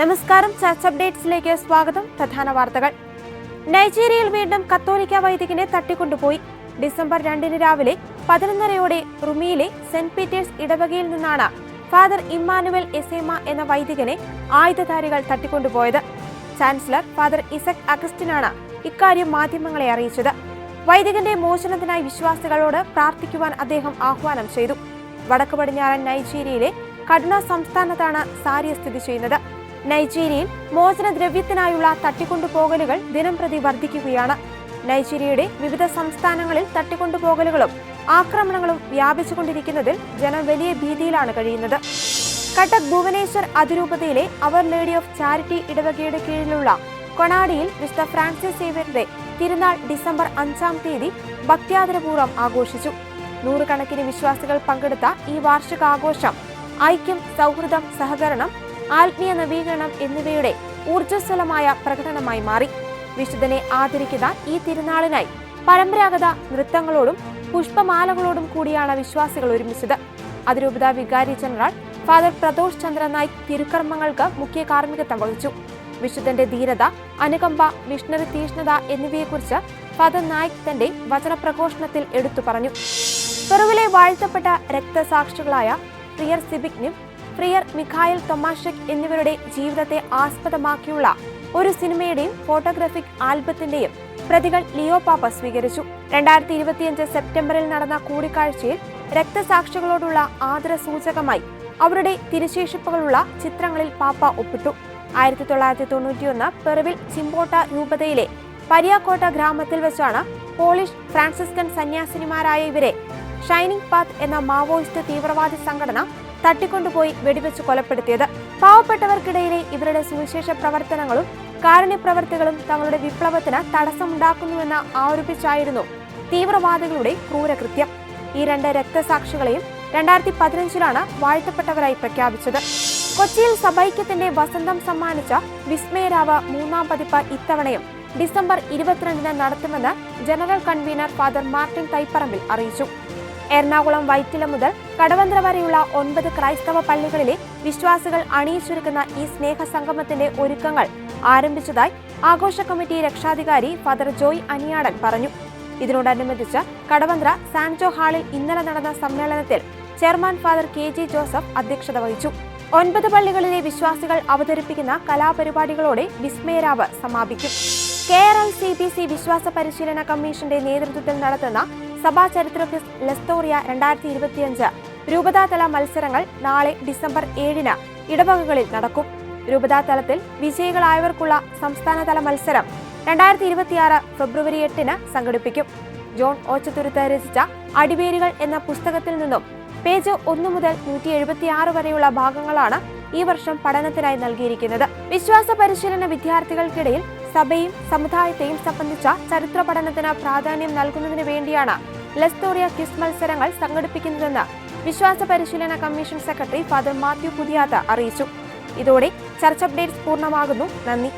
നമസ്കാരം ചർച്ച് അപ്ഡേറ്റ്സിലേക്ക് സ്വാഗതം. പ്രധാന വാർത്തകൾ. നൈജീരിയയിൽ വീണ്ടും കത്തോലിക്ക വൈദികനെ തട്ടിക്കൊണ്ടുപോയി. ഡിസംബർ രണ്ടിന് രാവിലെ പതിനൊന്നരയോടെ റുമിയിലെ സെന്റ് പീറ്റേഴ്സ് ഇടവകയിൽ നിന്നാണ് ഫാദർ ഇമ്മാനുവൽ എസേമ എന്ന വൈദികനെ ആയുധധാരികൾ തട്ടിക്കൊണ്ടുപോയത്. ചാൻസലർ ഫാദർ ഇസക് അഗസ്റ്റിനാണ് ഇക്കാര്യം മാധ്യമങ്ങളെ അറിയിച്ചത്. വൈദികന്റെ മോചനത്തിനായി വിശ്വാസികളോട് പ്രാർത്ഥിക്കുവാൻ അദ്ദേഹം ആഹ്വാനം ചെയ്തു. വടക്കു പടിഞ്ഞാറൻ നൈജീരിയയിലെ കഡ്ന സംസ്ഥാനത്താണ് സാരിയ സ്ഥിതി ചെയ്യുന്നത്. നൈജീരിയയിൽ മോചനദ്രവ്യത്തിനായുള്ള തട്ടിക്കൊണ്ടുപോകലുകൾ ദിനംപ്രതി വർദ്ധിക്കുകയാണ്. നൈജീരിയയുടെ വിവിധ സംസ്ഥാനങ്ങളിൽ തട്ടിക്കൊണ്ടുപോകലുകളും ആക്രമണങ്ങളും വ്യാപിച്ചുകൊണ്ടിരിക്കുന്നതിൽ ജനം വലിയ ഭീതിയിലാണ് കഴിയുന്നത്. കട്ടക് ഭുവനേശ്വർ അതിരൂപതയിലെ അവർ ലേഡി ഓഫ് ചാരിറ്റി ഇടവകയുടെ കീഴിലുള്ള കൊണാടിയിൽ മിസ്റ്റർ ഫ്രാൻസിസ് സേവ്യറിന്റെ തിരുനാൾ ഡിസംബർ അഞ്ചാം തീയതി ഭക്ത്യാദരപൂർവം ആഘോഷിച്ചു. നൂറുകണക്കിന് വിശ്വാസികൾ പങ്കെടുത്ത ഈ വാർഷികാഘോഷം ഐക്യം സൗഹൃദം സഹകരണം ആത്മീയ നവീകരണം എന്നിവയുടെ ഊർജസ്വലമായ പ്രകടനമായി മാറി. വിശുദ്ധനെ ആദരിക്കുന്ന ഈ തിരുനാളിനായി പരമ്പരാഗത നൃത്തങ്ങളോടും പുഷ്പമാലകളോടും കൂടിയാണ് വിശ്വാസികൾ ഒരുമിച്ചത്. അതിരൂപത വികാരി ജനറൽ ഫാദർ പ്രദോഷ് ചന്ദ്ര നായിക് തിരുക്കർമ്മങ്ങൾക്ക് മുഖ്യ കാർമ്മികത്വം വഹിച്ചു. വിശുദ്ധന്റെ ധീരത അനുകമ്പ മിഷണറി തീഷ്ണത എന്നിവയെക്കുറിച്ച് ഫാദർ നായിക് തന്റെ വചനപ്രഘോഷണത്തിൽ എടുത്തു പറഞ്ഞു. പെറുവിലെ വാഴ്ത്തപ്പെട്ട രക്തസാക്ഷികളായ പ്രിയർ സിബിക്നും പ്രിയർ മിഖായൽ തൊമാഷക് എന്നിവരുടെ ജീവിതത്തെ ആസ്പദമാക്കിയുള്ള ഒരു സിനിമയുടെയും ഫോട്ടോഗ്രാഫിക് ആൽബത്തിന്റെയും പ്രതികൾ ലിയോ പാപ്പ സ്വീകരിച്ചു. രണ്ടായിരത്തി ഇരുപത്തിയഞ്ച് സെപ്റ്റംബറിൽ നടന്ന കൂടിക്കാഴ്ചയിൽ രക്തസാക്ഷികളോടുള്ള ആദര സൂചകമായി അവരുടെ തിരുശേഷിപ്പുകളുള്ള ചിത്രങ്ങളിൽ പാപ്പ ഒപ്പിട്ടു. ആയിരത്തി തൊള്ളായിരത്തി തൊണ്ണൂറ്റിയൊന്ന് പെറുവിൽ ചിമ്പോട്ട രൂപതയിലെ പരിയാക്കോട്ട ഗ്രാമത്തിൽ വെച്ചാണ് പോളിഷ് ഫ്രാൻസിസ്കൻ സന്യാസിനിമാരായ ഇവരെ ഷൈനിങ് പാത്ത് എന്ന മാവോയിസ്റ്റ് തീവ്രവാദി സംഘടന തട്ടിക്കൊണ്ടുപോയി വെടിവെച്ച് കൊലപ്പെടുത്തിയത്. പാവപ്പെട്ടവർക്കിടയിലെ ഇവരുടെ സുവിശേഷ പ്രവർത്തനങ്ങളും കാരുണ്യപ്രവർത്തികളും തങ്ങളുടെ വിപ്ലവത്തിന് തടസ്സമുണ്ടാക്കുന്നുവെന്ന് ആരോപിച്ചായിരുന്നു തീവ്രവാദികളുടെ ക്രൂരകൃത്യം. ഈ രണ്ട് രക്തസാക്ഷികളെയും രണ്ടായിരത്തി പതിനഞ്ചിലാണ് വാഴ്ത്തപ്പെട്ടവരായി പ്രഖ്യാപിച്ചത്. കൊച്ചിയിൽ സഭൈക്യത്തിന്റെ വസന്തം സമ്മാനിച്ച വിസ്മയരാവ് മൂന്നാം പതിപ്പ് ഇത്തവണയും ഡിസംബർ ഇരുപത്തിരണ്ടിന് നടത്തുമെന്ന് general convener father Martin Thaiparambil അറിയിച്ചു. എറണാകുളം വൈറ്റില മുതൽ കടവന്ത്ര വരെയുള്ള ഒൻപത് ക്രൈസ്തവ പള്ളികളിലെ വിശ്വാസികൾ അണിയിച്ചൊരുക്കുന്ന ഈ സ്നേഹ സംഗമത്തിന്റെ ഒരുക്കങ്ങൾ ആരംഭിച്ചതായി ആഘോഷ കമ്മിറ്റി രക്ഷാധികാരി ഫാദർ ജോയ് അനിയാടൻ പറഞ്ഞു. ഇതിനോടനുബന്ധിച്ച് കടവന്ത്ര സാൻജോ ഹാളിൽ ഇന്നലെ നടന്ന സമ്മേളനത്തിൽ chairman father K G Joseph അധ്യക്ഷത വഹിച്ചു. ഒൻപത് പള്ളികളിലെ വിശ്വാസികൾ അവതരിപ്പിക്കുന്ന കലാപരിപാടികളോടെ വിസ്മയരാവ് സമാപിക്കും. കേരൾ സി ബി സി വിശ്വാസ പരിശീലന കമ്മീഷന്റെ നേതൃത്വത്തിൽ നടത്തുന്ന സഭാ ചരിത്ര ലസ്തോറിയ രണ്ടായിരത്തി ഇരുപത്തിയഞ്ച് രൂപതാതല മത്സരങ്ങൾ നാളെ ഡിസംബർ ഏഴിന് ഇടവകകളിൽ നടക്കും. രൂപതാതലത്തിൽ വിജയികളായവർക്കുള്ള സംസ്ഥാനതല മത്സരം രണ്ടായിരത്തി ഇരുപത്തിയാറ് ഫെബ്രുവരി എട്ടിന് സംഘടിപ്പിക്കും. ജോൺ ഓച്ചത്തുരുത്ത് രചിച്ച അടിവേരുകൾ എന്ന പുസ്തകത്തിൽ നിന്നും പേജ് ഒന്ന് മുതൽ നൂറ്റി എഴുപത്തിയാറ് വരെയുള്ള ഭാഗങ്ങളാണ് ഈ വർഷം പഠനത്തിനായി നൽകിയിരിക്കുന്നത്. വിശ്വാസ പരിശീലന വിദ്യാർത്ഥികൾക്കിടയിൽ സഭയും സമുദായത്തെയും സംബന്ധിച്ച ചരിത്ര പഠനത്തിന് പ്രാധാന്യം നൽകുന്നതിന് വേണ്ടിയാണ് ലെസ്തോറിയ ക്വിസ് മത്സരങ്ങൾ സംഘടിപ്പിക്കുന്നതെന്ന് വിശ്വാസ പരിശീലന commission secretary father Mathew Puthiyatha അറിയിച്ചു. ഇതോടെ ചർച്ച അപ്ഡേറ്റ്സ് പൂർണമാകുന്നു. നന്ദി.